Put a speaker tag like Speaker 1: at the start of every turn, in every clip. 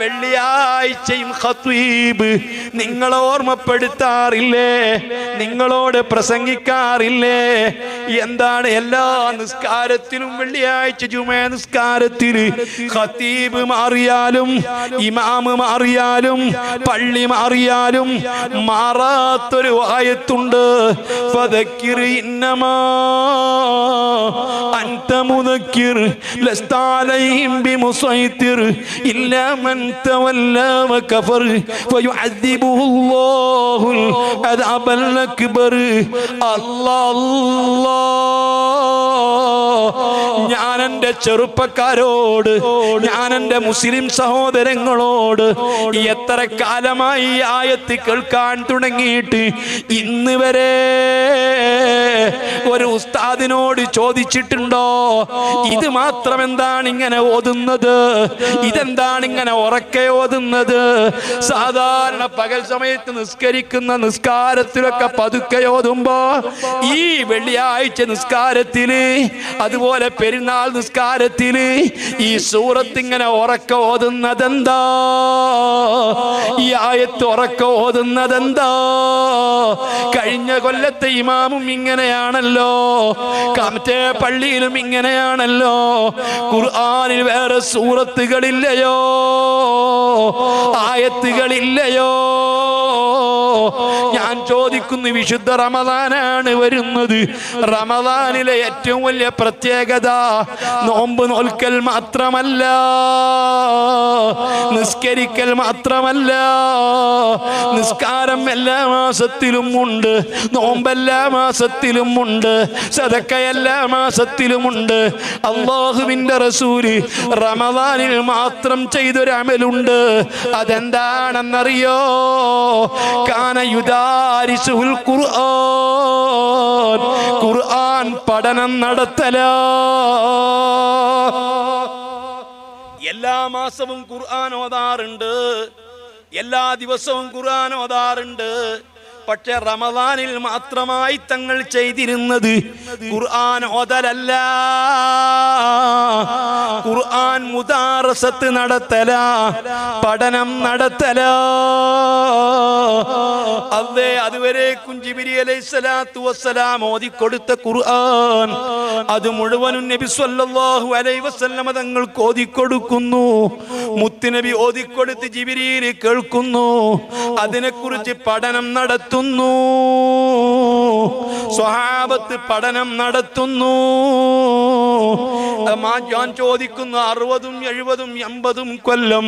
Speaker 1: வெள்ளியா വെള്ളിയാഴ്ചയും ഖത്വീബ് നിങ്ങളെ ഓർമ്മപ്പെടുത്താറില്ലേ? നിങ്ങളോട് പ്രസംഗിക്കാറില്ലേ? എന്താണ് എല്ലാ നിസ്കാരത്തിലും വെള്ളിയാഴ്ച ജുമ നിസ്കാരത്തിൽ ഖത്തീബ് മാറിയാലും ഇമാമ് മാറിയാലും പള്ളി മാറിയാലും മാറാത്തൊരു വായത്തുണ്ട് ഇന്നമാ അലൈഹിം ബിമുസൈത്തിർ ഇല്ലാ മൻ كفر فيعذبه الله العذاب الأكبر. الله الله. ഞാൻ എന്റെ ചെറുപ്പക്കാരോട് ഞാൻ എന്റെ മുസ്ലിം സഹോദരങ്ങളോട് എത്ര കാലമായി ആയത്ത് കേൾക്കാൻ തുടങ്ങിയിട്ട് ഇന്ന് വരെ ഒരു ഉസ്താദിനോട് ചോദിച്ചിട്ടുണ്ടോ? ഇത് മാത്രം എന്താണ് ഇങ്ങനെ ഓതുന്നത്? ഇതെന്താണ് ഇങ്ങനെ ഉറക്കെ ഓതുന്നത്? സാധാരണ പകൽ സമയത്ത് നിസ്കരിക്കുന്ന നിസ്കാരത്തിലൊക്കെ പതുക്കെ ഓതുമ്പോ ഈ വെള്ളിയാഴ്ച നിസ്കാരത്തിൽ അതുപോലെ പെരുന്നാൾ നിസ്കാരത്തിൽ ഈ സൂറത്ത് ഇങ്ങനെ ഉറക്ക ഓതുന്നതെന്താ? ഈ ആയത്ത് ഉറക്ക ഓതുന്നതെന്താ? കഴിഞ്ഞ കൊല്ലത്തെ ഇമാമും ഇങ്ങനെയാണല്ലോ. മറ്റേ പള്ളിയിലും ഇങ്ങനെയാണല്ലോ. ഖുർആാനിൽ വേറെ സൂറത്തുകളില്ലയോ? ആയത്തുകളില്ലയോ? ഞാൻ ചോദിക്കുന്നു വിശുദ്ധ റമദാനാണ് വരുന്നത്. റമദാനിലെ ഏറ്റവും വലിയ പ്രത്യേകത നോമ്പ് നോൽക്കൽ മാത്രമല്ല നിസ്കരിക്കൽ മാത്രമല്ല നിസ്കാരം എല്ലാ മാസത്തിലും ഉണ്ട് നോമ്പ് എല്ലാ മാസത്തിലും ഉണ്ട്. സദക്ക എല്ലാ മാസത്തിലുമുണ്ട്. അള്ളാഹുവിന്റെ റസൂൽ റമദാനിൽ മാത്രം ചെയ്തൊരു അമലുണ്ട്. അതെന്താണെന്നറിയോ? ഖുർആൻ. ഖുർആൻ പഠനം നടത്തലോ. എല്ലാ മാസവും ഖുർആൻ ഓതാറുണ്ട്. എല്ലാ ദിവസവും ഖുർആൻ ഓതാറുണ്ട്. പക്ഷെ റമദാനിൽ മാത്രമായി തങ്ങൾ ചെയ്തിരുന്നത് ഖുർആൻ ഓതലല്ല. ഖുർആൻ മുദാറസത്ത് നടത്തല പഠനം നടത്തല. അതേ അതുവരെ കുഞ്ചിബിരി അലൈഹി സ്വലാത്തു വസ്സലാം ഓതിക്കൊടുത്ത ഖുർആൻ അത് മുഴുവനും നബി സല്ലല്ലാഹു അലൈഹി വസല്ലമ തങ്ങൾക്ക് ഓതിക്കൊടുക്കുന്നു. മുത്തുനബി ഓതിക്കൊടുത്ത് ജിബ്രീൽ കേൾക്കുന്നു. അതിനെക്കുറിച്ച് പഠനം നടത്തുന്നു. സ്വഹാബത്ത് പഠനം നടത്തുന്നു. ഞാൻ ചോദിക്കുന്നു അറുപതും എഴുപതും എൺപതും കൊല്ലം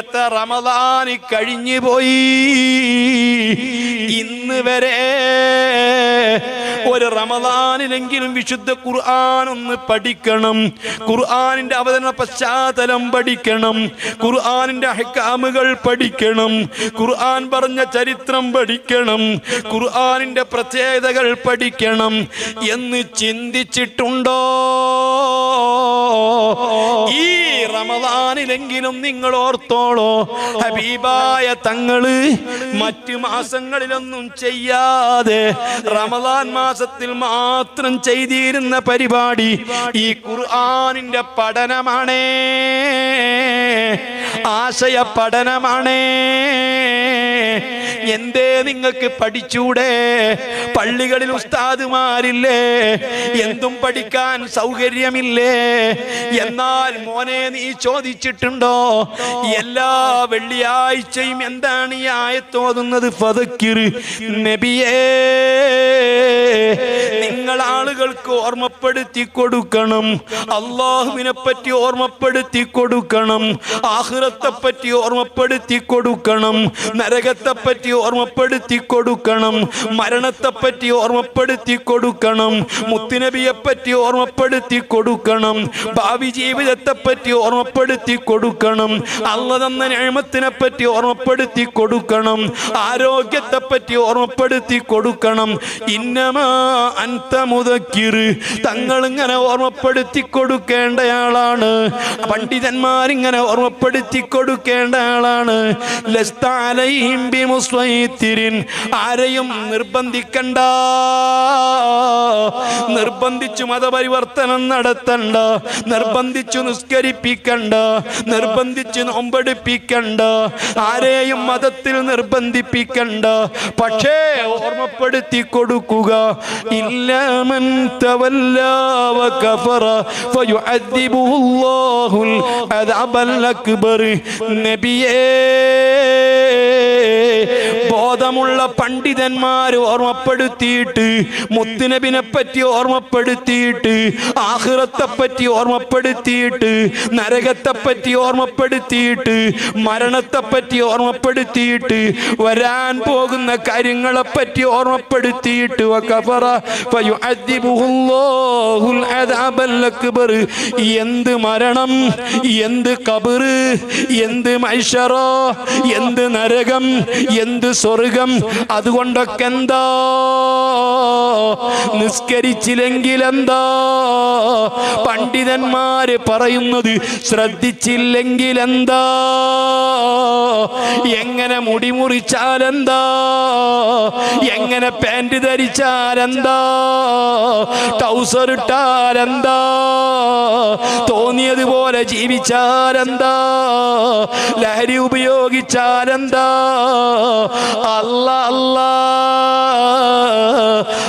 Speaker 1: എത്ര റമദാന് കഴിഞ്ഞു പോയി? ഇന്ന് വരെ ഒരു റമദാനിലെങ്കിലും വിശുദ്ധ ഖുർആൻ ഒന്ന് പഠിക്കണം. ഖുർആനിന്റെ അവതരണ പശ്ചാത്തലം പഠിക്കണം. ഖുർആനിന്റെ ഹക്കാമുകൾ പഠിക്കണം. ഖുർആൻ പറഞ്ഞ ചരിത്രം പഠിക്കണം. ഖുർആനിന്റെ പ്രത്യേകതകൾ പഠിക്കണം. എന്ന് ചിന്തിച്ചിട്ടുണ്ടോ? ഈ റമദാനിലെങ്കിലും നിങ്ങൾ ഓർത്തോളോ ഹബീബായ തങ്ങൾ മറ്റു മാസങ്ങളിലൊന്നും ചെയ്യാതെ റമദാൻ മാസത്തിൽ മാത്രം ചെയ്തിരുന്ന പരിപാടി ഈ ഖുർആാനിന്റെ പഠനമാണേ. ആശയ പഠനമാണേ. എന്തേ നിങ്ങൾക്ക് പഠിച്ചൂടെ? പള്ളികളിൽ ഉസ്താദുമാരില്ലേ? എന്തും പഠിക്കാൻ സൗകര്യമില്ലേ? എന്നാൽ മോനെ നീ ചോദിച്ചിട്ടുണ്ടോ? എല്ലാ വെള്ളിയാഴ്ചയും എന്താണ് ഈ ആയത്തോതുന്നത് നബിയേ. നിങ്ങൾ ആളുകൾക്ക് ഓർമ്മപ്പെടുത്തി കൊടുക്കണം. അള്ളാഹുവിനെ പറ്റി ഓർമ്മപ്പെടുത്തി കൊടുക്കണം. ആഹ്റത്തെ പറ്റി ഓർമ്മപ്പെടുത്തി കൊടുക്കണം. നരകത്തെ പറ്റി ഓർമ്മപ്പെടുത്തി കൊടുക്കണം. മരണത്തെ പറ്റി ഓർമ്മപ്പെടുത്തി കൊടുക്കണം. മുത്തുനബിയെ പറ്റി ഓർമ്മപ്പെടുത്തി കൊടുക്കണം. ഭാവി ജീവിതത്തെ പറ്റി ഓർമ്മപ്പെടുത്തി കൊടുക്കണം. അള്ള തന്ന നിയമത്തിനെ പറ്റി ഓർമ്മപ്പെടുത്തി കൊടുക്കണം. ആരോഗ്യത്തെ പറ്റി ഓർമ്മപ്പെടുത്തി കൊടുക്കണം. ഇന്നമാ അന്ത മുതക്കിർ തങ്ങൾ ഇങ്ങനെ ഓർമ്മപ്പെടുത്തി കൊടുക്കേണ്ടയാളാണ്. പണ്ഡിതന്മാരിങ്ങനെ ഓർമ്മപ്പെടുത്തി കൊടുക്കേണ്ട ആളാണ് ആരെയും നിർബന്ധിക്കണ്ട. നിർബന്ധിച്ചു മതപരിവർത്തനം നടത്തണ്ട. നിർബന്ധിച്ചു നിസ്കരിപ്പിക്കണ്ട. നിർബന്ധിച്ചു നോമ്പെടുപ്പിക്കണ്ട. ആരെയും മതത്തിൽ നിർബന്ധിപ്പിക്കണ്ട. പക്ഷേ ഓർമ്മപ്പെടുത്തി കൊടുക്കുക. ഇല്ലാമൻ وكفر فيعذبه الله العذاب الأكبر. نبيه إيه ബോധമുള്ള പണ്ഡിതന്മാർ ഓർമ്മപ്പെടുത്തിയിട്ട് മുത്തുനബിനെ പറ്റി ഓർമ്മപ്പെടുത്തിയിട്ട് ആഹ്റത്തെ പറ്റി ഓർമ്മപ്പെടുത്തിയിട്ട് നരകത്തെ പറ്റി ഓർമ്മപ്പെടുത്തിയിട്ട് മരണത്തെ പറ്റി ഓർമ്മപ്പെടുത്തിയിട്ട് വരാൻ പോകുന്ന കാര്യങ്ങളെ പറ്റി ഓർമ്മപ്പെടുത്തിയിട്ട് എന്ത് മരണം എന്ത് കബറ് എന്ത് മൈഷറോ എന്ത് നരകം എന്ത് സ്വർഗം അതുകൊണ്ടൊക്കെ എന്താ നിസ്കരിച്ചില്ലെങ്കിൽ എന്താ പണ്ഡിതന്മാര് പറയുന്നത് ശ്രദ്ധിച്ചില്ലെങ്കിൽ എന്താ എങ്ങനെ മുടി മുറിച്ചാലെന്താ എങ്ങനെ പാന്റ് ധരിച്ചാലെന്താ ടൗസർ ഇട്ടാലെന്താ തോന്നിയതുപോലെ ജീവിച്ചാലെന്താ ലഹരി ഉപയോഗിച്ചാലെന്താ അല്ല അല്ല.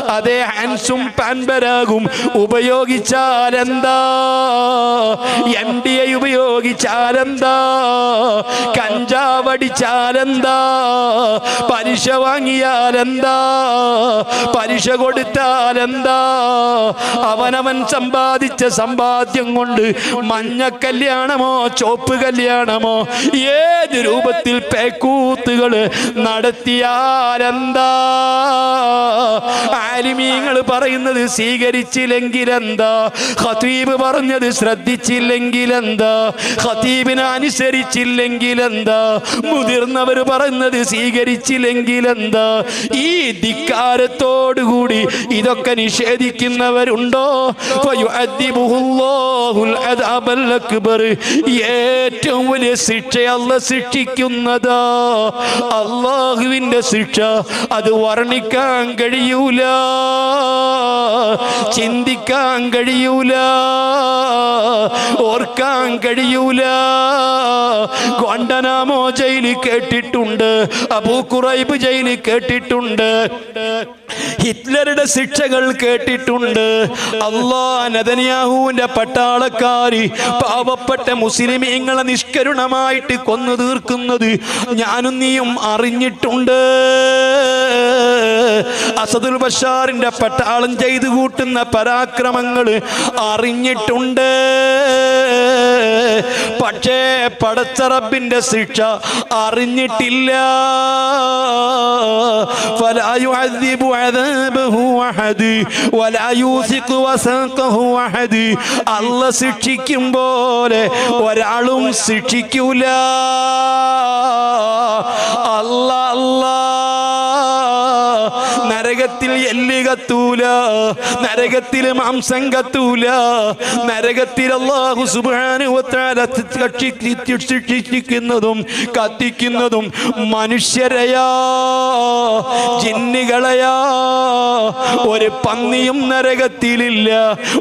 Speaker 1: അതേ ഹാൻസും പാൻപരാകും ഉപയോഗിച്ചാലെന്താ? എം ഡി ഐ ഉപയോഗിച്ചാലെന്താ? കഞ്ചാവടിച്ചാലെന്താ? പലിശ വാങ്ങിയാലെന്താ? പലിശ കൊടുത്താലെന്താ? അവനവൻ സമ്പാദിച്ച സമ്പാദ്യം കൊണ്ട് മഞ്ഞ കല്യാണമോ ചോപ്പ് കല്യാണമോ ഏത് രൂപത്തിൽ പേക്കൂത്തുകൾ നടത്തിയാലെന്താ ആലിമീങ്ങൾ പറയുന്നത് സ്വീകരിച്ചില്ലെങ്കിലെന്താ? എന്താ ഖതീബ് പറഞ്ഞത് ശ്രദ്ധിച്ചില്ലെങ്കിലെന്താ? അനുസരിച്ചില്ലെങ്കിൽ എന്താ മുതിർന്നവർ പറയുന്നത് സ്വീകരിച്ചില്ലെങ്കിലെന്താ? ഈ ധിക്കാരത്തോടുകൂടി ഇതൊക്കെ നിഷേധിക്കുന്നവരുണ്ടോ? ഏറ്റവും വലിയ ശിക്ഷ അല്ല ശിക്ഷിക്കുന്നതാ അള്ളാഹുവിന്റെ ശിക്ഷ അത് വർണിക്കാൻ കഴിയൂല. ചിന്തിക്കാൻ കഴിയൂല. ഓർക്കാൻ കഴിയൂല. ഗോണ്ടനാമോ ജയിലിൽ കേട്ടിട്ടുണ്ട്. അബൂ കുറൈബ് ജയിലിൽ കേട്ടിട്ടുണ്ട്. ഹിറ്റ്ലറുടെ ശിക്ഷകൾ കേട്ടിട്ടുണ്ട്. അള്ളാ നദനിയാഹുവിന്റെ പട്ടാളക്കാരി പാവപ്പെട്ട മുസ്ലിമീങ്ങളെ നിഷ്കരുണമായിട്ട് കൊന്നു തീർക്കുന്നത് ഞാനും നീയും അറിഞ്ഞിട്ടുണ്ട്. ഉണ്ട് അസദുൽ ബഷാറിന്റെ പട്ടാളം ചെയ്തു കൂട്ടുന്ന പരാക്രമങ്ങൾ അറിഞ്ഞിട്ടുണ്ട്. പക്ഷേ പടച്ചറബിന്റെ ശിക്ഷ അറിഞ്ഞിട്ടില്ല. അല്ല ശിക്ഷിക്കും പോലെ ഒരാളും ശിക്ഷിക്കൂല. അല്ല അല്ലാ നരകത്തിൽ എല്ല് കത്തൂല നരകത്തിൽ മാംസം കത്തൂല നരകത്തിൽ അള്ളാഹു സുബാനുവത്താല കത്തിക്കുന്നതും മനുഷ്യരയാ ജിന്നുകളെയാ. ഒരു പന്നിയും നരകത്തിലില്ല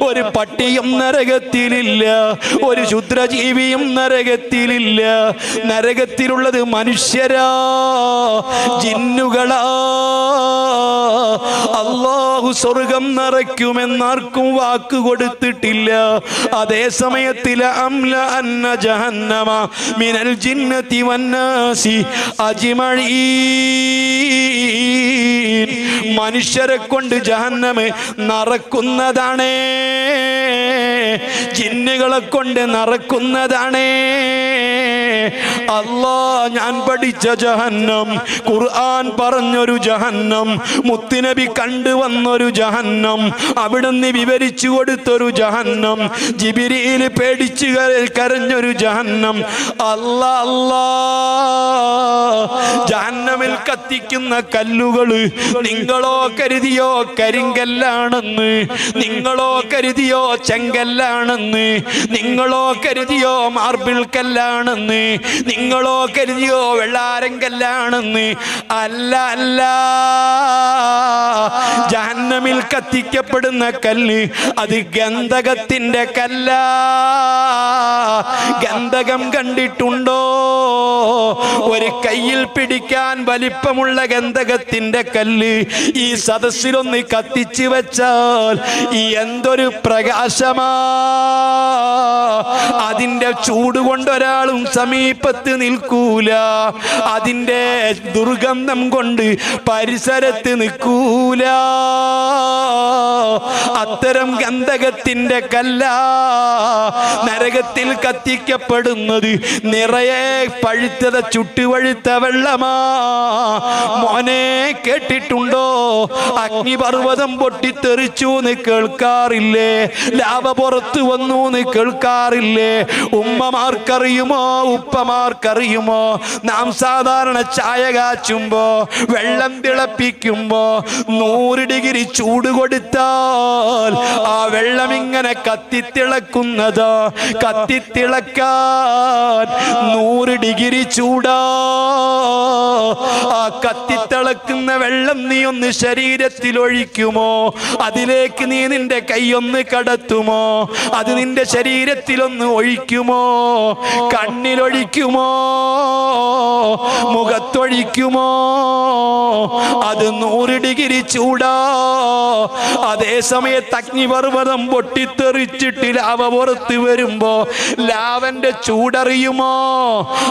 Speaker 1: ഒരു പട്ടിയും നരകത്തിലില്ല ഒരു ശുദ്രജീവിയും നരകത്തിലില്ല. നരകത്തിലുള്ളത് മനുഷ്യരാ ജിന്നുകളാ. അള്ളാഹു സ്വർഗം നിറയ്ക്കുമെന്നാർക്കും വാക്ക് കൊടുത്തിട്ടില്ല. അതേ സമയത്തിൽ അംല അന്ന ജഹന്നമ മിനൽ ജിന്നത്തി വന്നാസി അജിമഴീൻ മനുഷ്യരെ കൊണ്ട് ജഹന്നമ നിറക്കുന്നതാണ്. ജിന്നുകളെ കൊണ്ട് നിറക്കുന്നതാണേ. അല്ലാ ഞാൻ പഠിച്ച ജഹന്നം ഖുർആൻ പറഞ്ഞൊരു ജഹന്നം മുത്തുനബി കണ്ടുവന്നൊരു ജഹന്നം അവിടുന്ന് വിവരിച്ചു കൊടുത്തൊരു ജഹന്നം ജിബിരിയിൽ പേടിച്ചു കര- കരഞ്ഞൊരു ജഹന്നം. അല്ലാ അല്ലാ ജഹന്നമിൽ കത്തിക്കുന്ന കല്ലുകൾ നിങ്ങളോ കരുതിയോ കരിങ്കല്ലാണെന്ന് നിങ്ങളോ കരുതിയോ ചെങ്കല്ലാണെന്ന് നിങ്ങളോ കരുതിയോ മാർബിൾ കല്ലാണെന്ന് നിങ്ങളോ കരുതിയോ വെള്ളാരം കല്ലാണെന്ന്. അല്ല അല്ല. ജഹന്നമിൽ കത്തിക്കപ്പെടുന്ന കല്ല് അത് ഗന്ധകത്തിന്റെ കല്ല. ഗന്ധകം കണ്ടിട്ടുണ്ടോ? ഒരു കയ്യിൽ പിടിക്കാൻ വലിപ്പമുള്ള ഗന്ധകത്തിന്റെ കല്ല് ഈ സദസ്സിലൊന്ന് കത്തിച്ചു വെച്ചാൽ ഈ എന്തൊരു പ്രകാശമാ. അതിന്റെ ചൂട് കൊണ്ട് ഒരാളും സമീപത്ത് നിൽക്കൂല. അതിന്റെ ദുർഗന്ധം കൊണ്ട് പരിസരത്ത് നിൽക്കൂല. അത്തരം ഗന്ധകത്തിന്റെ കല്ല നരകത്തിൽ കത്തിക്കപ്പെടുന്നത് നിറയെ പഴുത്തത ചുട്ടുവഴുത്ത വെള്ളമാ. മോനെ കേട്ടിട്ടുണ്ടോ? അഗ്നിപർവതം പൊട്ടിത്തെറിച്ചു എന്ന് കേൾക്കാറില്ലേ? ലാഭ പുറത്തു വന്നു എന്ന് കേൾക്കാറില്ലേ? ഉമ്മമാർക്കറിയുമോ? ഉപ്പമാർക്കറിയുമോ നാം സാധാരണ ചായ കാച്ചുമ്പോ വെള്ളം തിളപ്പിക്കുമ്പോ നൂറ് ഡിഗ്രി ചൂട് കൊടുത്താൽ ആ വെള്ളം ഇങ്ങനെ കത്തിത്തിളക്കുന്നത്. കത്തിത്തിളക്കാൻ നൂറ് ഡിഗ്രി ചൂടാ. ആ കത്തിത്തിളക്കുന്ന വെള്ളം നീ ഒന്ന് ശരീരത്തിൽ ഒഴിക്കുമോ? അതിലേക്ക് നീ നിന്റെ കൈയൊന്ന് കടത്തുമോ? അത് നിന്റെ ശരീരത്തിലൊന്ന് ഒഴിക്കുമോ? കണ്ണിലൊഴിക്കുമോ മുഖത്തൊഴിക്കുമോ? അത് നൂറ് ഡിഗ്രി ചൂടാ. അതേ സമയത്ത് അഗ്നിപർവതം പൊട്ടിത്തെറിച്ചിട്ട് ലാവ പുറത്ത് വരുമ്പോ ലാവന്റെ ചൂടറിയുമോ?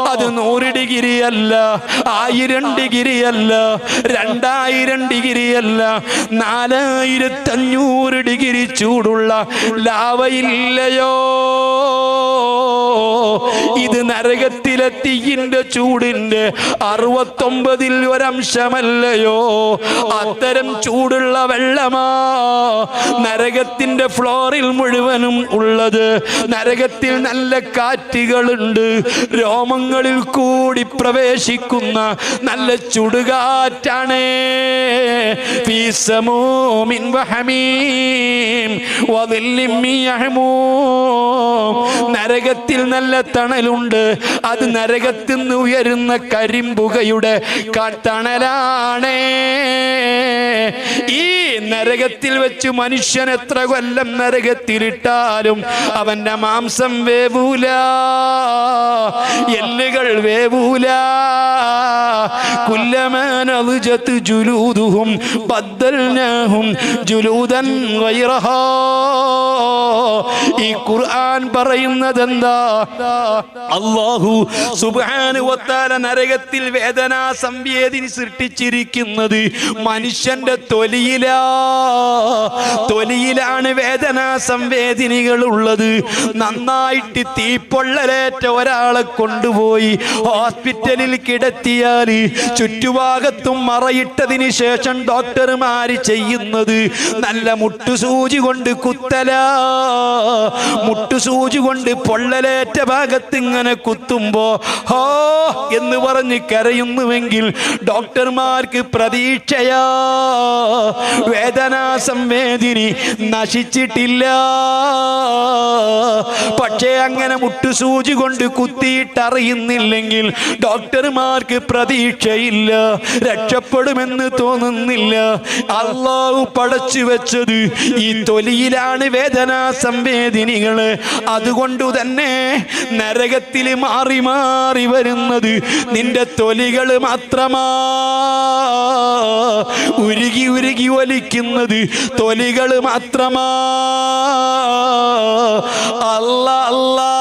Speaker 1: അത് നൂറ് ഡിഗ്രി അല്ല ആയിരം ഡിഗ്രി അല്ല രണ്ടായിരം ഡിഗ്രി അല്ല നാലായിരത്തി അഞ്ഞൂറ് ഡിഗ്രി ചൂടുള്ള ലാവയില്ലയോ? ഇത് നരകത്തിലെ തീയിന്റെ ചൂടിന്റെ അറുപത്തൊമ്പതിൽ ഒരംശമല്ലയോ? അത്തരം ചൂടുള്ള വെള്ളമാ നരകത്തിന്റെ ഫ്ലോറിൽ മുഴുവനും ഉള്ളത്. നരകത്തിൽ നല്ല കാറ്റുകളുണ്ട്. രോമങ്ങളിൽ കൂടി പ്രവേശിക്കുന്ന നല്ല ചുടുകാറ്റാണ്. നരകത്തിൽ നരകത്തിൽ നല്ല തണലുണ്ട്. അത് നരകത്തിൽ നിന്ന് ഉയരുന്ന കരിമ്പുകയുടെ തണലാണ്. ഈ നരകത്തിൽ വെച്ച് മനുഷ്യൻ എത്ര കൊല്ലം നരകത്തിലിട്ടാലും അവന്റെ മാംസം വേവൂല. എല്ലുകൾ വേവൂല. ജുലൂദൻ ഈ ഖുർആൻ പറയുന്നത് എന്താ അല്ലാഹു സുബാനുവത്താല നരകത്തിൽ വേദനാ സംവേദിനി സൃഷ്ടിച്ചിരിക്കുന്നത് മനുഷ്യന്റെ തൊലിയിലാ. തൊലിയിലാണ് വേദനാ സംവേദിനികൾ ഉള്ളത്. നന്നായിട്ട് തീപ്പൊള്ളലേറ്റ ഒരാളെ കൊണ്ടുപോയി ഹോസ്പിറ്റലിൽ കിടത്തിയാൽ ചുറ്റുഭാഗത്തും മറയിട്ടതിന് ശേഷം ഡോക്ടർമാര് ചെയ്യുന്നത് നല്ല മുട്ടുസൂചി കൊണ്ട് കുത്തല. മുട്ടുസൂചി കൊണ്ട് പൊള്ളലേറ്റ ഭാഗത്ത് ഇങ്ങനെ കുത്തുമ്പോ ഹോ എന്ന് പറഞ്ഞ് കരയുന്നുവെങ്കിൽ ഡോക്ടർമാർക്ക് പ്രതീക്ഷയാ. വേദനാ സംവേദിനി നശിച്ചിട്ടില്ല. പക്ഷേ അങ്ങനെ മുട്ടുസൂചി കൊണ്ട് കുത്തിയിട്ടറിയുന്നില്ലെങ്കിൽ ഡോക്ടർമാർക്ക് പ്രതീക്ഷയില്ല രക്ഷപ്പെടുമെന്ന് തോന്നുന്നില്ല. അള്ളാഹു പടച്ചു വെച്ചത് ഈ തൊലിയിലാണ് വേദനാ സംവേദിനികൾ അതുകൊണ്ടു തന്നെ നരകത്തിൽ മാറി മാറി വരുന്നത് നിന്റെ തൊലികൾ മാത്രമാ. ഉരുകി ഉരുകി ഒലിക്കുന്നത് തൊലികൾ മാത്രമാ. അല്ല അല്ലാ.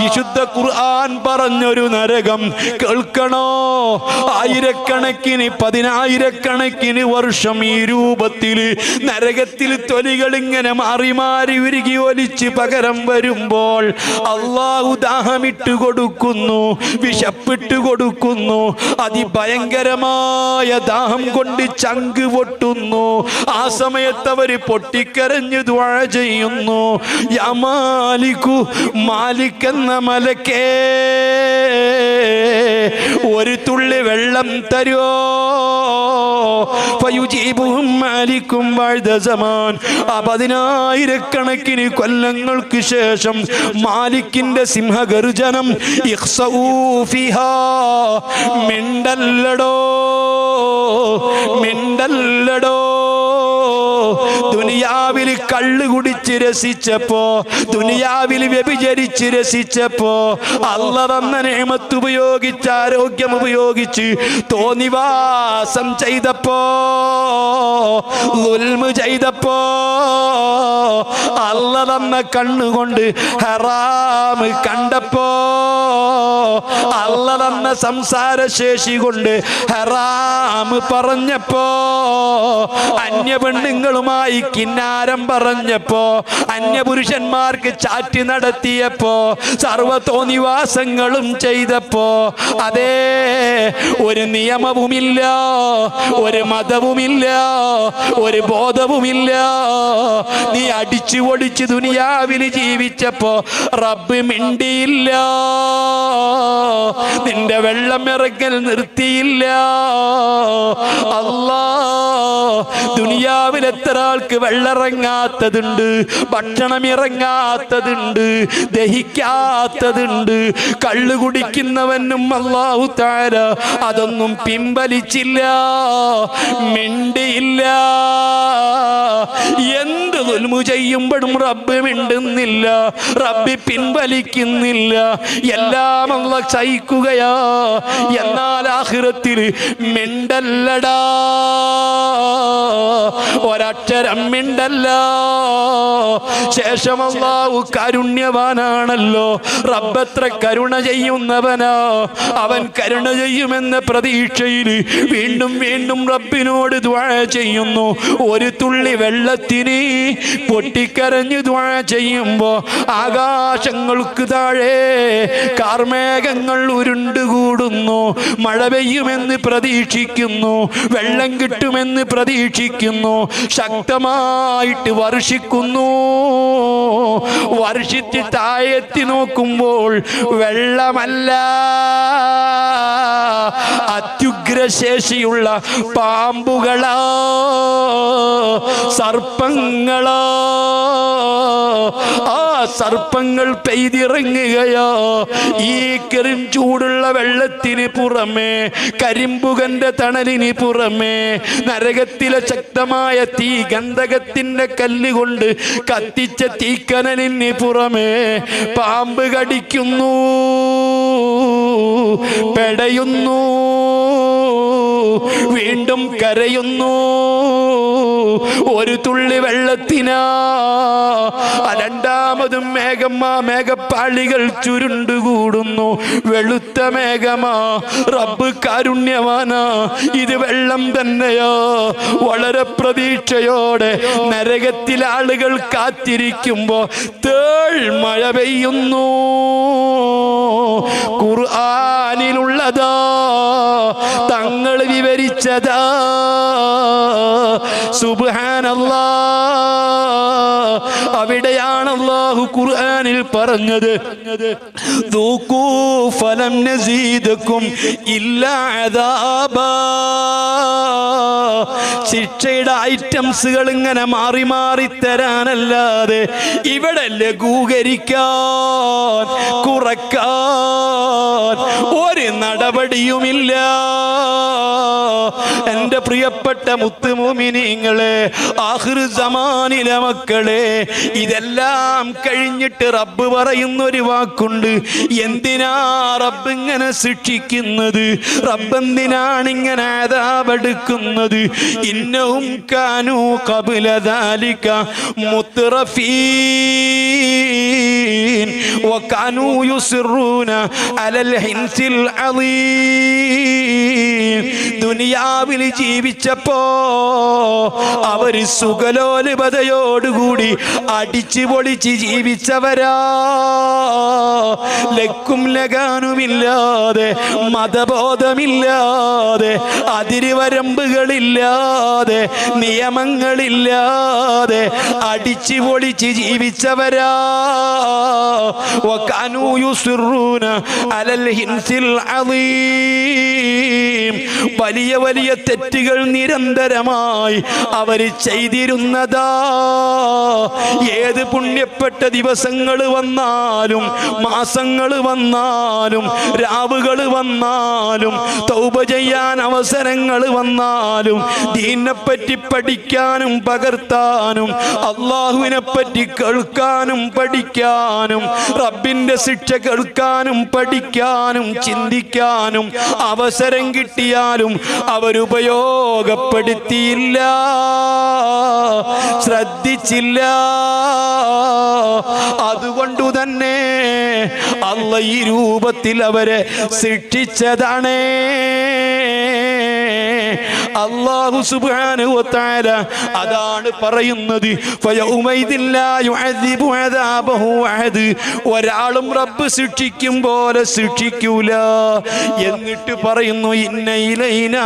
Speaker 1: വിശുദ്ധ ഖുർആൻ പറഞ്ഞൊരു നരകം കേൾക്കണോ? ആയിരക്കണക്കിന് പതിനായിരക്കണക്കിന് വർഷം ഈ രൂപത്തിൽ നരകത്തിൽ തൊലികൾ ഇങ്ങനെ മാറി മാറി ഉരുകി ഒലിച്ച് പകരം വരുമ്പോൾ അള്ളാഹു ദാഹമിട്ട് കൊടുക്കുന്നു വിശപ്പിട്ട് കൊടുക്കുന്നു അതിഭയങ്കരമായ ദാഹം കൊണ്ട് ചങ്ക് പൊട്ടുന്നു. ആ സമയത്ത് അവർ പൊട്ടിക്കരഞ്ഞു ദ്വാഴ ചെയ്യുന്നു. യമാലിക്കു മാലിക്കു മാലിക് എന്ന മലക്കേ ഒരു തുള്ളി വെള്ളം തരുമോ മാലിക്കും വാഴ്ത സമാൻ. ആ പതിനായിരക്കണക്കിന് കൊല്ലങ്ങൾക്ക് ശേഷം മാലിക്കിന്റെ സിംഹഗർജനം. മിണ്ടല്ലടോ മിണ്ടല്ലടോ. ദുനിയാവിൽ കള്ളു കുടിച്ച് രസിച്ചപ്പോ ദുനിയാവിൽ വ്യഭിചരിച്ച് രസിച്ചപ്പോ അല്ല തന്ന നിയമത്ത് ഉപയോഗിച്ച് ആരോഗ്യം ഉപയോഗിച്ച് തോന്നിവാസം ചെയ്തപ്പോ ചെയ്തപ്പോ അല്ല തന്ന കണ്ണുകൊണ്ട് ഹറാമ് കണ്ടപ്പോ അല്ല തന്ന സംസാരശേഷി കൊണ്ട് ഹറാമ് പറഞ്ഞപ്പോ അന്യ പെണ്ണുങ്ങളുമായി കിന്നാരം പറഞ്ഞപ്പോ അന്യപുരുഷന്മാർക്ക് ചാറ്റി നടത്തിയപ്പോ സർവത്തോ നിവാസങ്ങളും ചെയ്തപ്പോ അതേ ഒരു നിയമവുമില്ല ഒരു മതവുമില്ല ഒരു ബോധവുമില്ല. നീ അടിച്ചു ഒടിച്ച് ദുനിയാവിൽ ജീവിച്ചപ്പോ റബ്ബ് മിണ്ടിയില്ല. നിന്റെ വെള്ളം ഇറങ്ങൽ നിർത്തിയില്ല. അല്ലാ ദുനിയാവിൽ എത്ര ആൾക്ക് വെള്ളറങ്ങാത്തതുണ്ട് ഭക്ഷണം ഇറങ്ങാത്തതുണ്ട് ദഹിക്കാത്തതുണ്ട് കള്ളു കുടിക്കുന്നവനും അള്ളാഹു താര അതൊന്നും പിൻവലിച്ചില്ല മിണ്ടിയില്ല. എന്ത് ദുൽമു ചെയ്യുമ്പോഴും റബ്ബ് മിണ്ടുന്നില്ല റബ്ബി പിൻവലിക്കുന്നില്ല. എല്ലാം അല്ല സഹിക്കുകയാ എന്നാൽ ആഹ്റത്തിൽ മിണ്ടല്ലടാ. ഒരക്ഷരം മിണ്ടല്ല ശേഷം അള്ളാഹു കാരുണ്യവാനാണല്ലോ. റബ്ബത്ര കരുണ ചെയ്യുന്നവനാ അവൻ കരുണ ചെയ്യുമെന്ന പ്രതീക്ഷയിൽ വീണ്ടും വീണ്ടും റബ്ബിനോട് ദ്വാഴ ചെയ്യുന്നു. ഒരു തുള്ളി വെള്ളത്തിന് പൊട്ടിക്കരഞ്ഞ് ദ്വാഴ ചെയ്യുമ്പോൾ ആകാശങ്ങൾക്ക് താഴെ കാർമേഘങ്ങൾ ഉരുണ്ടുകൂടുന്നു. മഴ പെയ്യുമെന്ന് പ്രതീക്ഷിക്കുന്നു. വെള്ളം കിട്ടുമെന്ന് പ്രതീക്ഷിക്കുന്നു. ശക്തമായിട്ട് വർഷിക്കുന്നു. വർഷിച്ച് താഴെത്തി നോക്കുമ്പോൾ വെള്ളമല്ല. അത്യുഗ്രശേഷിയുള്ള പാമ്പുകളാ സർപ്പങ്ങളാ ആ സർപ്പങ്ങൾ പെയ്തിറങ്ങുകയോ ഈ കെറും ചൂടുള്ള വെള്ളത്തിന് പുറമേ കരിമ്പുകന്റെ തണലിന് പുറമേ നരകത്തിലെ ശക്തമായ തീ ഗന്ധകത്തിന്റെ കല്ലുകൊണ്ട് കത്തിച്ച തീക്കനലിന് പുറമേ പാമ്പ് കടിക്കുന്നു പെടയുന്നു വീണ്ടും കരയുന്നു. ഒരു തുള്ളി വെള്ളത്തിനാ ആ രണ്ടാമതും മേഘമാ മേഘപ്പാളികൾ ചുരുണ്ടുകൂടുന്നു. വെളുത്ത മേഘമാ റബ്ബ് കാരുണ്യവാനാ. ഇത് വെള്ളം തന്നെയോ. വളരെ പ്രതീക്ഷയോടെ നരകത്തിൽ ആളുകൾ കാത്തിരിക്കുമ്പോ തേൾ മഴ പെയ്യുന്നു. ഖുർആാനിലുള്ളതാ. തങ്ങൾ വിവരിച്ചതാ. സുബ്ഹാനല്ലാ. ഖുർആനിൽ പറഞ്ഞത് ഫലം ശിക്ഷയുടെ ഐറ്റംസുകൾ ഇങ്ങനെ മാറി മാറി തരാനല്ലാതെ ഇവിടെ ലഘൂകരിക്കാൻ കുറയ്ക്കാൻ ഒരു നടപടിയുമില്ല. എന്റെ പ്രിയപ്പെട്ട മുത്തുമോമിനിങ്ങളെ ആഹൃ മക്കളെ ഇതെല്ലാം കഴിഞ്ഞിട്ട് റബ്ബ് പറയുന്ന ഒരു വാക്കുണ്ട്. എന്തിനാ റബ്ബ് ഇങ്ങനെ ശിക്ഷിക്കുന്നത്? റബ്ബ് എന്തിനാണ് ഇങ്ങനെ ആദാവെടുക്കുന്നത് ഇന്നവും കാനു കപിലതാലിക്ക മുത്തറഫീൻ وكانوا يصرون على الحنس العظيم ദുനിയാവിൽ ജീവിച്ചപ്പോ അവര് സുഖലോലുപതയോടുകൂടി അടിച്ചു പൊളിച്ച് ജീവിച്ചവരാ ലക്കും ലഗാനുമില്ലാതെ മതബോധമില്ലാതെ അതിരുവരമ്പുകളില്ലാതെ നിയമങ്ങളില്ലാതെ അടിച്ചു പൊളിച്ച് ജീവിച്ചവരാ وكانوا يصرون على الحنث العظيم വലിയ വലിയ തെറ്റുകൾ നിരന്തരമായി അവർ ചെയ്തിരുന്നതാ ഏത് പുണ്യപ്പെട്ട ദിവസങ്ങൾ വന്നാലും മാസങ്ങൾ വന്നാലും രാവുകൾ വന്നാലും തൗബ ചെയ്യാൻ അവസരങ്ങൾ വന്നാലും ദീനെ പറ്റി പഠിക്കാനും പകർത്താനും അള്ളാഹുവിനെ പറ്റി കേൾക്കാനും പഠിക്കാനും റബ്ബിന്റെ ശിക്ഷ കേൾക്കാനും പഠിക്കാനും ചിന്തിക്കാനും അവസരം കിട്ടിയാലും അവരുപയോഗപ്പെടുത്തിയില്ല. ശ്രദ്ധിച്ചില്ല. അതുകൊണ്ടു തന്നെ അല്ല ഈ രൂപത്തിൽ അവരെ സൃഷ്ടിച്ചതാണ് അള്ളാഹു സുബ്ഹാനഹു വതആല അതാണ് പറയുന്നത്. ഒരാളും റബ്ബ് ശിക്ഷിക്കും പോലെ ശിക്ഷിക്കൂല. എന്നിട്ട് പറയുന്നു ഇന്ന ഇലൈനാ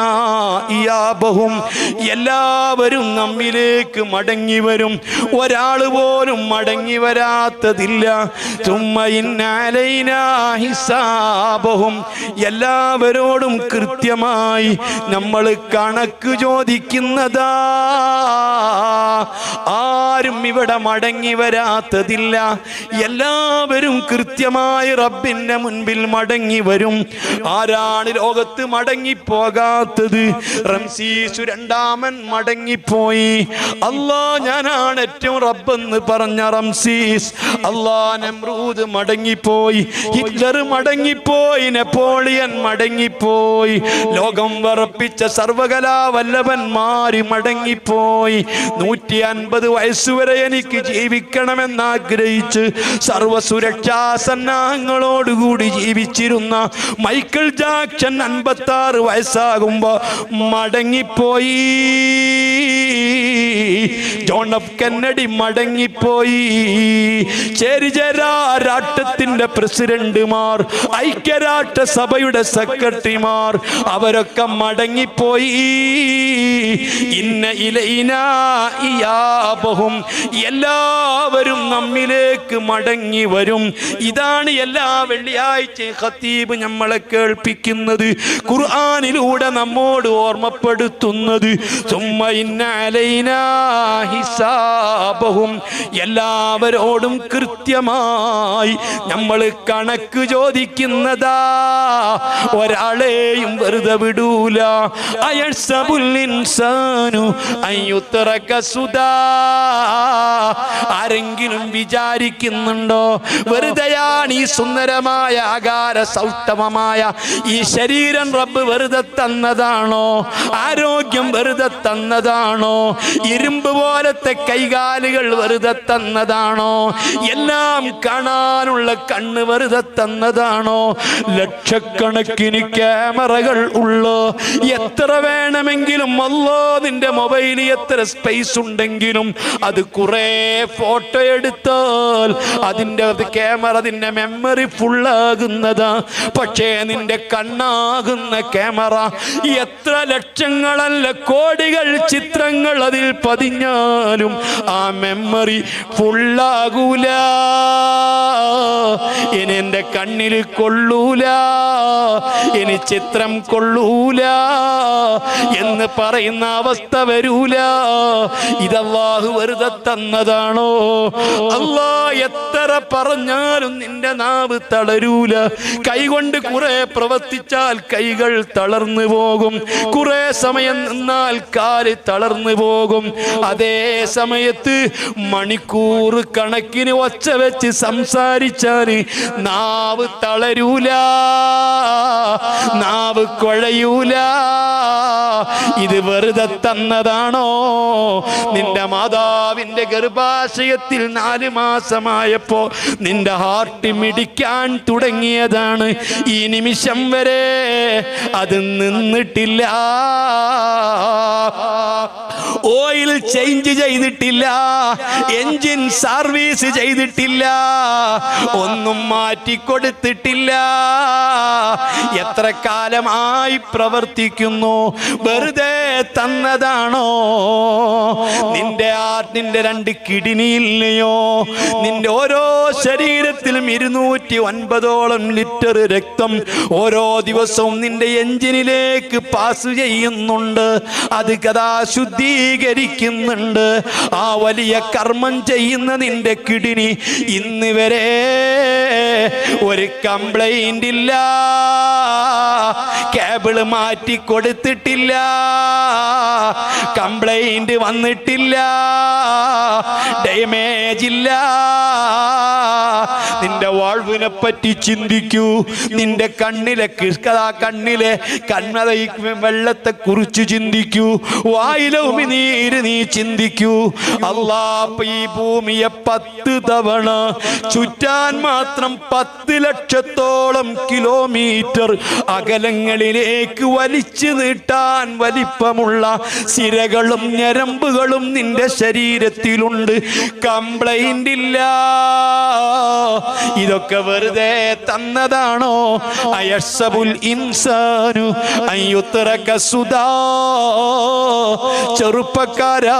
Speaker 1: ഇയാബഹും. എല്ലാവരും നമ്മിലേക്ക് മടങ്ങി വരും. ഒരാൾ പോലും മടങ്ങി വരാത്തതില്ല. ചുമ്മ ഇന്ന അലൈനാ ഹിസാബഹും. എല്ലാവരോടും കൃത്യമായി നമ്മൾ കണക്ക് ചോദിക്കുന്നതാ. ആരും ഇവിടെ മടങ്ങി വരാത്തതില്ല. എല്ലാവരും കൃത്യമായി റബ്ബിന്റെ മുൻപിൽ മടങ്ങി വരും. ആരാണ് ലോകത്ത് മടങ്ങിപ്പോകാത്തത്? റംസീസു രണ്ടാമൻ മടങ്ങിപ്പോയി. അല്ലാ ഞാനാണ് ഏറ്റവും റബ്ബെന്ന് പറഞ്ഞ റംസീസ്. അല്ലാ നമ്രൂദ് മടങ്ങിപ്പോയി. ഹിറ്റ്ലർ മടങ്ങിപ്പോയി നെപ്പോളിയൻ മടങ്ങിപ്പോയി. ലോകം വറപ്പിച്ച സർവകലാ വല്ലഭന്മാര് മടങ്ങിപ്പോയി. നൂറ്റി അൻപത് വയസ്സുവരെ എനിക്ക് ജീവിക്കണമെന്നാഗ്രഹിച്ച് സർവസുരക്ഷാ സന്നാഹങ്ങളോടുകൂടി ജീവിച്ചിരുന്ന മൈക്കിൾ ജാക്സൺ അൻപത്തി ആറ് വയസ്സാകുമ്പോ മടങ്ങിപ്പോയി. ജോൺ എഫ് കെന്നഡി മടങ്ങിപ്പോയി. ചേരിചരാട്ടത്തിന്റെ പ്രസിഡന്റുമാർ ഐക്യരാഷ്ട്ര സഭയുടെ സെക്രട്ടറിമാർ അവരൊക്കെ മടങ്ങിപ്പോയി. ഇന്ന ഇലൈന ഇയാബഹും എല്ലാവരും നമ്മിലേക്ക് മടങ്ങി വരും. ഇതാണ് എല്ലാ വെള്ളിയാഴ്ചയും ഖത്തീബ് നമ്മളെ കേൾപ്പിക്കുന്നത് ഖുർആാനിലൂടെ നമ്മോട് ഓർമ്മപ്പെടുത്തുന്നത്. സുമ്മ ഇന്ന അലൈനാ ഹിസാബഹും എല്ലാവരോടും കൃത്യമായി നമ്മൾ കണക്ക് ചോദിക്കുന്നതാ. ഒരാളെയും വെറുതെ വിടൂല. അയസബുല്ലിൻസാനു ഇൻസാനു അയ്യുത്തറക സുദാ. ആരെങ്കിലും വിചാരിക്കുന്നുണ്ടോ? വെറുതെയാണ് ഈ സുന്ദരമായ ആകാര സൗഷ്ടമമായ ഈ ശരീരം റബ്ബ് വെറുതെ തന്നതാണോ? ആരോഗ്യം വെറുതെ തന്നതാണോ? ഇരുമ്പ് പോലത്തെ കൈകാലുകൾ വെറുതെ തന്നതാണോ? എല്ലാം കാണാനുള്ള കണ്ണ് വെറുതെ തന്നതാണോ? ലക്ഷക്കണക്കിന് ക്യാമറകൾ ഉള്ളോ? എത്ര വേണമെങ്കിലും അല്ലോ നിന്റെ മൊബൈലിൽ എത്ര സ്പേസ് ഉണ്ടെങ്കിലും അത് കുറേ ഫോട്ടോ എടുത്താൽ അതിന്റെ ക്യാമറ അതിന്റെ മെമ്മറി ഫുള്ളാകുന്നതാ പക്ഷേ നിന്റെ കണ്ണാകുന്ന ക്യാമറ എത്ര ലക്ഷങ്ങളല്ല കോടികൾ ചിത്രങ്ങൾ അതിൽ പതിഞ്ഞാലും ആ മെമ്മറി ഫുള്ളാകൂല ഇനി എന്റെ കണ്ണിൽ കൊള്ളൂല. ഇനി ചിത്രം കൊള്ളൂല. എന്ന് പറയുന്ന അവസ്ഥ വരൂല. ഇതല്ലാഹു വെറുതെ തന്നതാണോ? അല്ലാ എത്ര പറഞ്ഞാലും നിന്റെ നാവ് തളരൂല. കൈകൊണ്ട് കുറെ പ്രവർത്തിച്ചാൽ കൈകൾ തളർന്നു പോകും. കുറെ സമയം നിന്നാൽ കാൽ തളർന്നു പോകും. അതേ സമയത്ത് മണിക്കൂർ കണക്കിന് ഒച്ച വെച്ച് സംസാരിച്ചാൽ നാവ് തളരൂല നാവ് കുഴയൂല. ഇത് വെറുതെ തന്നതാണോ? നിന്റെ മാതാവിന്റെ ഗർഭാശയത്തിൽ നാല് മാസമായപ്പോ നിന്റെ ഹാർട്ട് മിടിക്കാൻ തുടങ്ങിയതാണ്. ഈ നിമിഷം വരെ അത് നിന്നിട്ടില്ല. ഓയിൽ ചേഞ്ച് ചെയ്തിട്ടില്ല. എഞ്ചിൻ സർവീസ് ചെയ്തിട്ടില്ല. ഒന്നും മാറ്റിക്കൊടുത്തിട്ടില്ല എത്ര കാലമായി പ്രവർത്തിക്കുന്നു? വെറുതെ തന്നതാണോ? നിന്റെ ആ നിന്റെ രണ്ട് കിഡ്നിയില്ലയോ നിന്റെ ഓരോ ശരീരത്തിലും ഇരുന്നൂറ്റി ഒൻപതോളം ലിറ്റർ രക്തം ഓരോ ദിവസവും നിന്റെ എഞ്ചിനിലേക്ക് പാസ് ചെയ്യുന്നുണ്ട്. അത് കഥാ ശുദ്ധീകരിക്കുന്നുണ്ട് ആ വലിയ കർമ്മം ചെയ്യുന്ന നിന്റെ കിഡിനി ഇന്ന് വരെ ഒരു കംപ്ലൈന്റ് ഇല്ല. കേബിൾ മാറ്റി കൊടുത്തിട്ടില്ല. കംപ്ലൈന്റ് വന്നിട്ടില്ല. ഡേമേജ് ഇല്ല. നിന്റെ വാഴ്വിനെ പറ്റി ചിന്തിക്കൂ. നിന്റെ കണ്ണിലെ കൃഷ്കഥാ കണ്ണിലെ കണ്ണത വെള്ളത്തെ കുറിച്ച് ചിന്തിക്കൂ. വായിലെ ഉമിനീര് നീ ചിന്തിക്കൂ. അള്ളാപ്പ ഈ ഭൂമിയെ പത്ത് തവണ ചുറ്റാൻ മാത്രം പത്ത് ലക്ഷത്തോളം കിലോമീറ്റർ അകലങ്ങളിലേക്ക് വലിച്ചു നീട്ടാൻ വലിപ്പമുള്ള സിരകളും ഞരമ്പുകളും നിന്റെ ശരീരത്തിലുണ്ട്. കംപ്ലൈന്റ് ഇല്ല. ഇതൊക്കെ വെറുതെ തന്നതാണോ? അയസബുൽ ഇൻസാനു അയ്യുത്തറക്ക സുധാ ചെറുപ്പക്കാരാ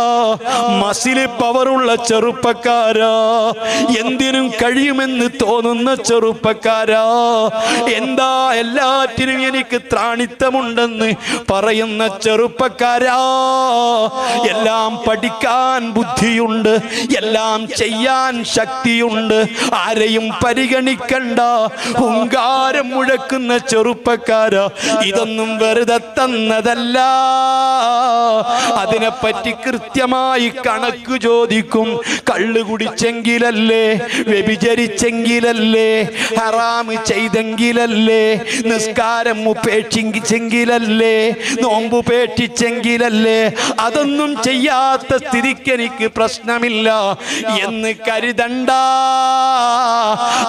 Speaker 1: മസിൽ പവറുള്ള ചെറുപ്പക്കാരാ. എന്തിനും കഴിയുമെന്ന് തോന്നുന്ന ചെറുപ്പക്കാരാ. എന്താ എല്ലാറ്റിനും എനിക്ക് ത്രാണിത്തമുണ്ടെന്ന് പറയുന്ന ചെറുപ്പക്കാരാ. എല്ലാം പഠിക്കാൻ ബുദ്ധിയുണ്ട് എല്ലാം ചെയ്യാൻ ശക്തിയുണ്ട്. ആരെയും പരിഗണിക്കണ്ട. ഹുങ്കാരം മുഴക്കുന്ന ചെറുപ്പക്കാര. ഇതൊന്നും വെറുതെ തന്നതല്ല. അതിനെപ്പറ്റി കൃത്യമായി കണക്ക് ചോദിക്കും. കള്ളു കുടിച്ചെങ്കിലല്ലേ വ്യഭിചരിച്ചെങ്കിലല്ലേ ഹറാമ് ചെയ്തെങ്കിലല്ലേ നിസ്കാരം ഉപേക്ഷിച്ചെങ്കിലല്ലേ നോമ്പ് ഉപേക്ഷിച്ചെങ്കിലല്ലേ. അതൊന്നും ചെയ്യാത്ത സ്ഥിതിക്ക് എനിക്ക് പ്രശ്നമില്ല എന്ന് കരുതണ്ട.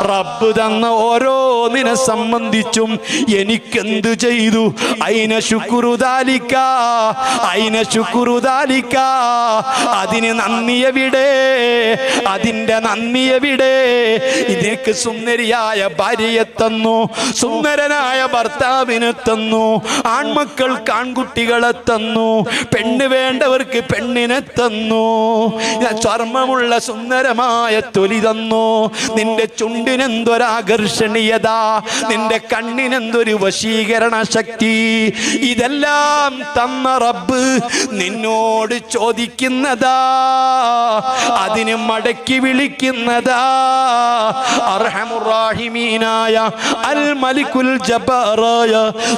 Speaker 1: റബ്ബ് തന്ന ഓരോന്നിനെ സംബന്ധിച്ചും എനിക്കെന്ത് ചെയ്തു? അയിന ശുക്രുദാലിക്ക അയിന ശുക്രുദാലിക്ക അതിന് നന്ദിയവിടെ അതിന്റെ നന്ദിയവിടെ ഇതിനേക്ക് സുന്ദരിയായ ഭാര്യയെ തന്നു സുന്ദരനായ ഭർത്താവിനെ തന്നു ആൺമക്കൾ ആൺകുട്ടികളെ തന്നു പെണ്ണ് വേണ്ടവർക്ക് പെണ്ണിനെ തന്നു. ചർമ്മമുള്ള സുന്ദരമായ തൊലി തന്നു. നിന്റെ ചുണ്ടിനെന്തൊരാകർഷണീയത? നിന്റെ കണ്ണിനെന്തൊരു വശീകരണ ശക്തി ഇതെല്ലാം തന്ന റബ്ബ് നിന്നോട് ചോദിക്കുന്നതാ. അതിന് മടക്കി വിളിക്കുന്നതാ. അർഹമുറാഹിമീനായ അൽ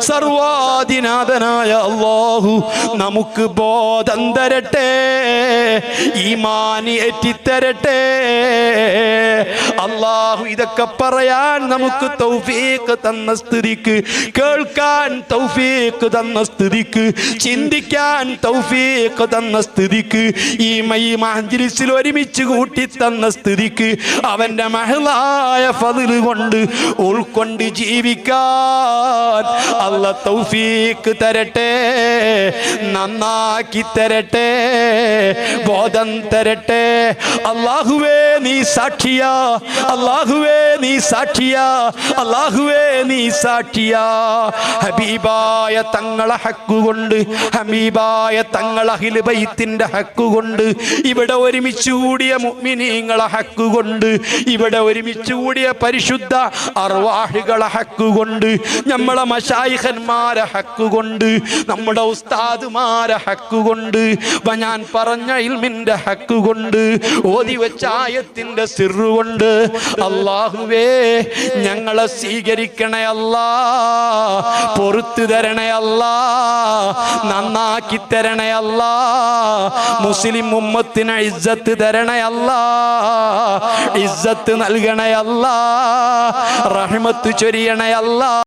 Speaker 1: സർവാധിനാഥനായ അല്ലാഹു നമുക്ക് ബോധം തരട്ടെ ഈമാനി എറ്റിത്തരട്ടെ അള്ളാഹു ഇതൊക്കെ പറയാൻ നമുക്ക് തൗഫീഖ് തന്ന സ്ഥിതിക്ക് കേൾക്കാൻ തൗഫീഖ് തന്ന സ്ഥിതിക്ക് ചിന്തിക്കാൻ തൗഫീഖ് തന്ന സ്ഥിതിക്ക് ഈ മൈ മഹജിലിസിൽ ഒരുമിച്ച് കൂട്ടി തന്ന സ്ഥിതിക്ക് അവന്റെ മഹളായ ഫതിൽ കൊണ്ട് ഉൾക്കൊണ്ട് ജീവിക്കാൻ അല്ല തൗഫീഖ് തരട്ടെ നന്നാക്കി തരട്ടെ ബോധം തരട്ടെ അള്ളാഹുവേ നീ സാക്ഷിയാ. അള്ളാഹുവേ നീ സാക്ഷിയാ. അള്ളാഹുവേ നീ സാക്ഷിയാ. ഹബീബായ തങ്ങളെ ഹക്കുകൊണ്ട് ഹബീബായ തങ്ങളെ അഹിൽബൈത്തിന്റെ ഹക്കുകൊണ്ട് ഇവിടെ ഒരുമിച്ച് കൂടിയ മുഗ്മിനീങ്ങളെ ഹക്കുകൊണ്ട് ഇവിടെ ഒരുമിച്ച് കൂടിയ പരിശുദ്ധ അർവാഹികളെ ഹക്കുകൊണ്ട് നമ്മളെ മഷായിഹന്മാരെ ഹക്കുകൊണ്ട് നമ്മുടെ ഉസ്താദുമാരെ ഹക്കുകൊണ്ട് ഞാൻ പറഞ്ഞ ഇൽമിന്റെ ഹക്കുകൊണ്ട് ഓതി വെച്ച ആയത്തിന്റെ സിറുകൊണ്ട് അള്ളാഹുവേ ഞങ്ങളെ സ്വീകരിക്കണേ അല്ല പൊറത്തു തരണേ അല്ല നന്നാക്കി തരണേ അല്ല മുസ്ലിം ഉമ്മത്തിന് ഇജ്ജത്ത് തരണേ അല്ല ഇജ്ജത്ത് നൽകണേ അല്ല റഹ്മത്ത് ചൊരിയണേ അല്ലാ.